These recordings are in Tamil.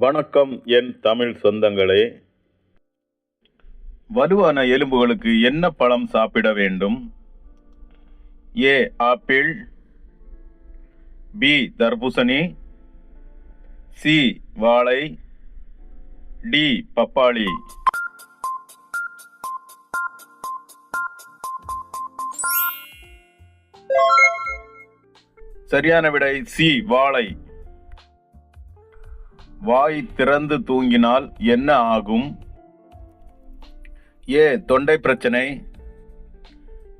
வணக்கம் என் தமிழ் சொந்தங்களே. வலுவான எலும்புகளுக்கு என்ன பழம் சாப்பிட வேண்டும்? A apple. பி தர்பூசணி. சி வாழை. டி பப்பாளி. சரியான விடை சி வாழை. வாய் திறந்து தூங்கினால் என்ன ஆகும்? ஏ தொண்டை பிரச்சனை.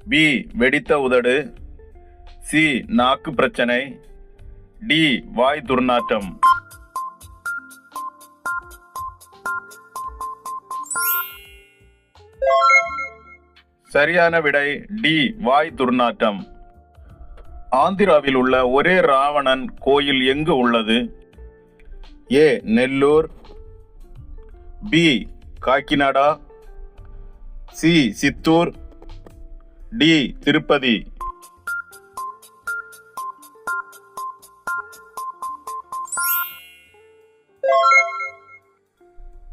பி வெடித்த உதடு. சி நாக்கு பிரச்சனை. டி வாய் துர்நாற்றம். சரியான விடை டி வாய் துர்நாற்றம். ஆந்திராவில் உள்ள ஒரே ராவணன் கோயில் எங்கு உள்ளது? A Nellore. B Kakinada. C Chittoor. D Tirupati.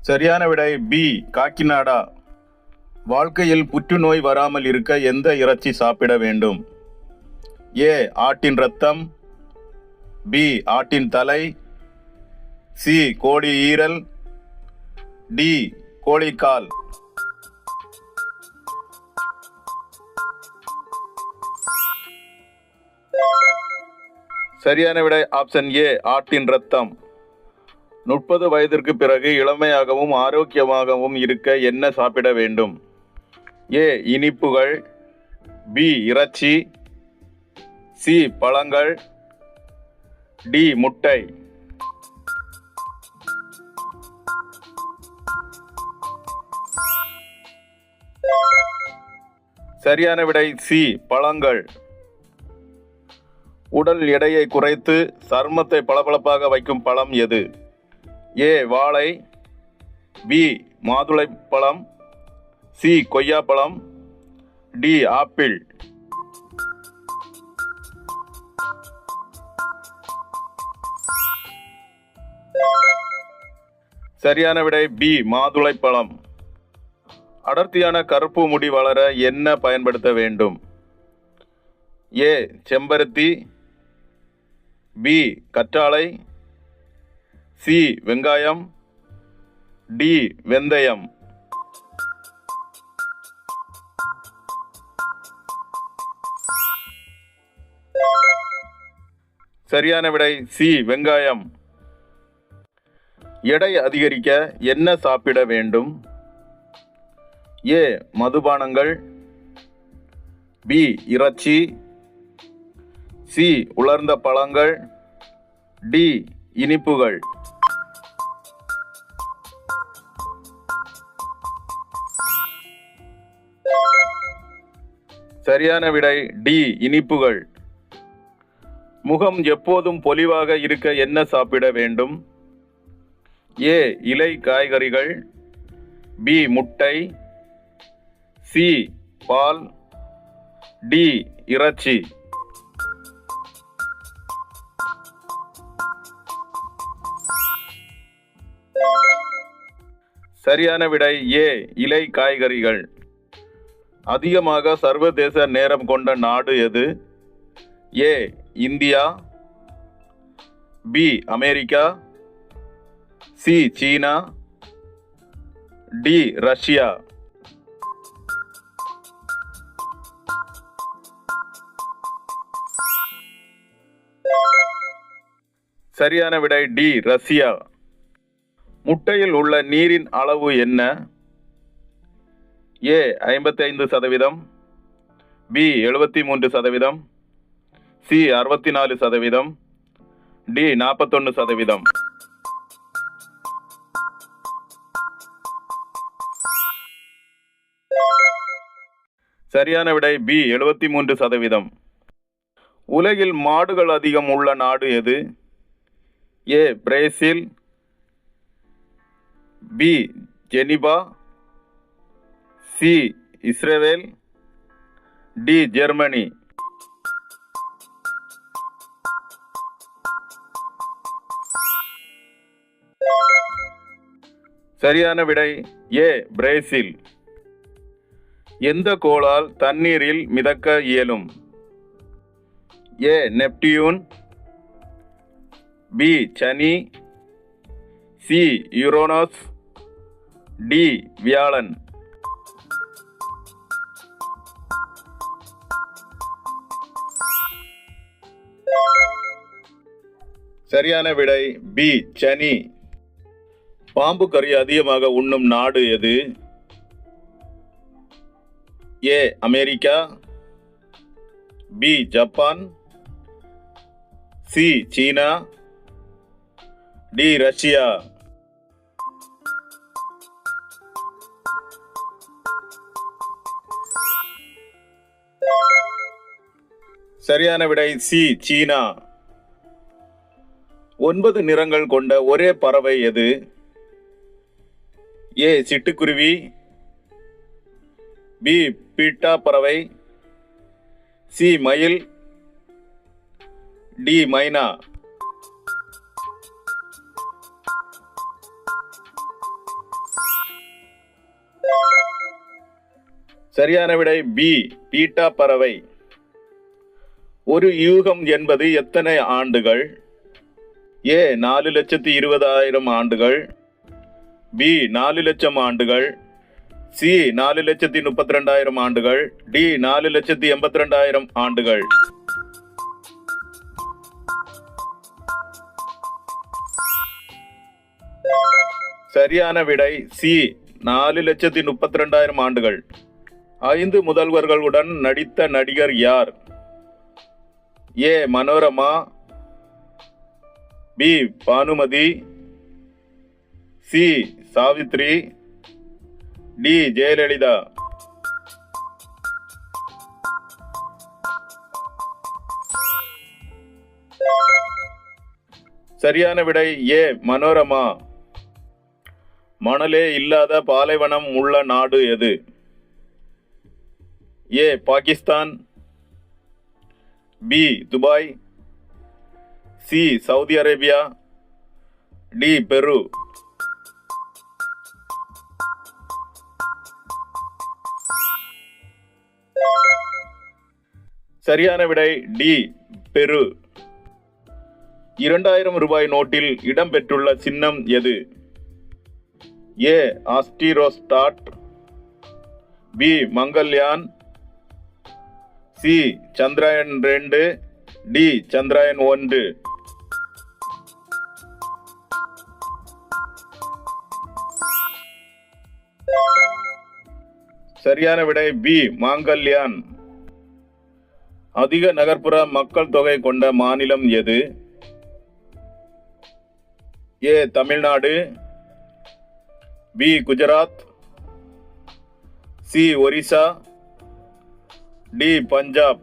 சரியான விடை பி காக்கிநாடா. வாழ்க்கையில் புற்றுநோய் வராமல் இருக்க எந்த இறைச்சி சாப்பிட வேண்டும்? ஏ ஆட்டின் ரத்தம் பி ஆட்டின் தலை. சி கோழி ஈரல் டி கோழிக்கால் சரியான விடை ஆப்ஷன் ஏ ஆட்டின் ரத்தம் முப்பது வயதிற்கு பிறகு இளமையாகவும் ஆரோக்கியமாகவும் இருக்க என்ன சாப்பிட வேண்டும்? ஏ இனிப்புகள். பி இறைச்சி. சி பழங்கள். டி முட்டை. சரியான விடை சி பழங்கள். உடல் எடையை குறைத்து சர்மத்தை பளபளப்பாக வைக்கும் பழம் எது? ஏ வாழை. பி மாதுளை பழம். சி கொய்யாப்பழம் டி ஆப்பிள். சரியான விடை பி மாதுளை பழம். அடர்த்தியான கருப்பு முடி வளர என்ன பயன்படுத்த வேண்டும்? ஏ செம்பருத்தி பி கற்றாழை சி வெங்காயம் டி வெந்தயம். சரியான விடை சி வெங்காயம். எடை அதிகரிக்க என்ன சாப்பிட வேண்டும்? ஏ மதுபானங்கள். பி இறைச்சி. சி உலர்ந்த பழங்கள். டி இனிப்புகள். சரியான விடை டி இனிப்புகள். முகம் எப்போதும் பொலிவாக இருக்க என்ன சாப்பிட வேண்டும்? ஏ இலை காய்கறிகள். பி முட்டை. சி பால். டி இறைச்சி. சரியான விடை ஏ இலை காய்கறிகள். அதிகமாக சர்வதேச நேரம் கொண்ட நாடு எது? A India. B America. C China. D Russia. சரியான விடை டி ரஷ்யா. முட்டையில் உள்ள நீரின் அளவு என்ன? ஏ ஐம்பத்தி ஐந்து சதவீதம். பி எழுபத்தி மூன்று சதவீதம். சி அறுபத்தி நாலு சதவீதம். டி நாற்பத்தொன்று சதவீதம். சரியான விடை பி எழுபத்தி மூன்று சதவீதம். உலகில் மாடுகள் அதிகம் உள்ள நாடு எது? A Brazil. B Geneva. C Israel. D Germany. சரியான விடை ஏ பிரேசில். எந்த கோளால் தண்ணீரில் மிதக்க இயலும்? A Neptune. B Shani. C Uranus. D வியாழன். சரியான விடை பி சனி. பாம்பு கறி அதிகமாக உண்ணும் நாடு எது? A America. B Japan. C China. D Russia. சரியான விடை சி சீனா. ஒன்பது நிறங்கள் கொண்ட ஒரே பறவை எது? ஏ சிட்டுக்குருவி. பி பீட்டா பறவை. சி மயில். D myna. சரியான விடை பி. பீட்டா பறவை. ஒரு யூகம் என்பது எத்தனை ஆண்டுகள்? ஏ நாலு லட்சத்தி இருபதாயிரம் ஆண்டுகள். பி நாலு லட்சம் ஆண்டுகள். சி நாலு லட்சத்தி முப்பத்தி ரெண்டாயிரம் ஆண்டுகள். டி நாலு லட்சத்தி எண்பத்தி ரெண்டாயிரம் ஆண்டுகள். சரியான விடை சி நாலு லட்சத்தி முப்பத்தி ரெண்டாயிரம் ஆண்டுகள். ஐந்து முதல்வர்களுடன் நடித்த நடிகர் யார்? A. Manorama B. Bhanumathi C. Savitri D. Jayalalithaa. சரியான விடை ஏ. மனோரமா. மணலே இல்லாத பாலைவனம் உள்ள நாடு எது? A Pakistan. B Dubai. C Saudi Arabia. D Peru. சரியான விடை டி பெரு. இரண்டாயிரம் ரூபாய் நோட்டில் இடம்பெற்றுள்ள சின்னம் எது? A Astrosat. B Mangalyaan C Chandrayaan ரெண்டு டி சந்திராயன் ஒன்று. சரியான விடை பி மாங்கல்யான். அதிக நகர்ப்புற மக்கள் தொகை கொண்ட மாநிலம் எது? A Tamil Nadu. B Gujarat. C Orissa. D Punjab.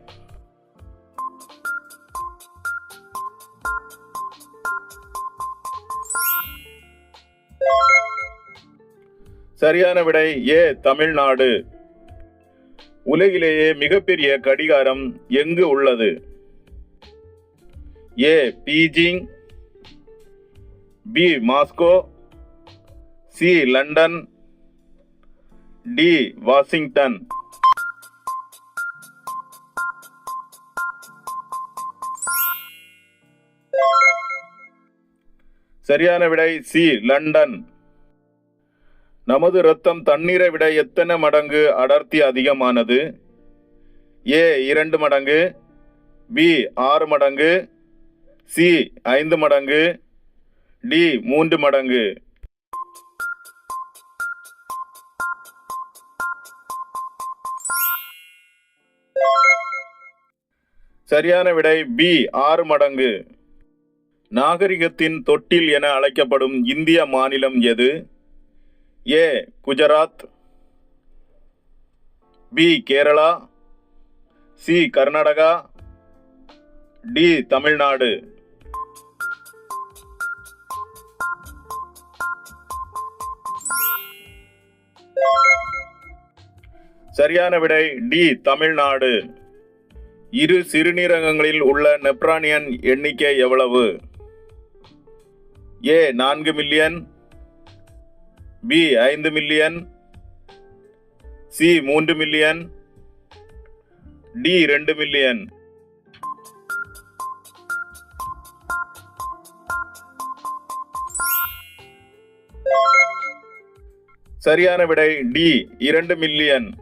சரியான விடை ஏ தமிழ்நாடு. உலகிலேயே மிகப்பெரிய கடிகாரம் எங்கு உள்ளது? A Beijing. B Moscow. C London. D Washington. சரியான விடை சி லண்டன். நமது ரத்தம் தண்ணீரை விட எத்தனை மடங்கு அடர்த்தி அதிகமானது? ஏ இரண்டு மடங்கு. பி ஆறு மடங்கு. சி ஐந்து மடங்கு. டி மூன்று மடங்கு. சரியான விடை பி ஆறு மடங்கு. நாகரிகத்தின் தொட்டில் என அழைக்கப்படும் இந்திய மாநிலம் எது? A Gujarat. B Kerala. C Karnataka. D Tamil Nadu. சரியான விடை டி தமிழ்நாடு. இரு சிறுநீரகங்களில் உள்ள நெப்ரானியன் எண்ணிக்கை எவ்வளவு? ஏ நான்கு மில்லியன். பி ஐந்து மில்லியன். சி மூன்று மில்லியன். டி ரெண்டு மில்லியன். சரியான விடை டி இரண்டு மில்லியன்.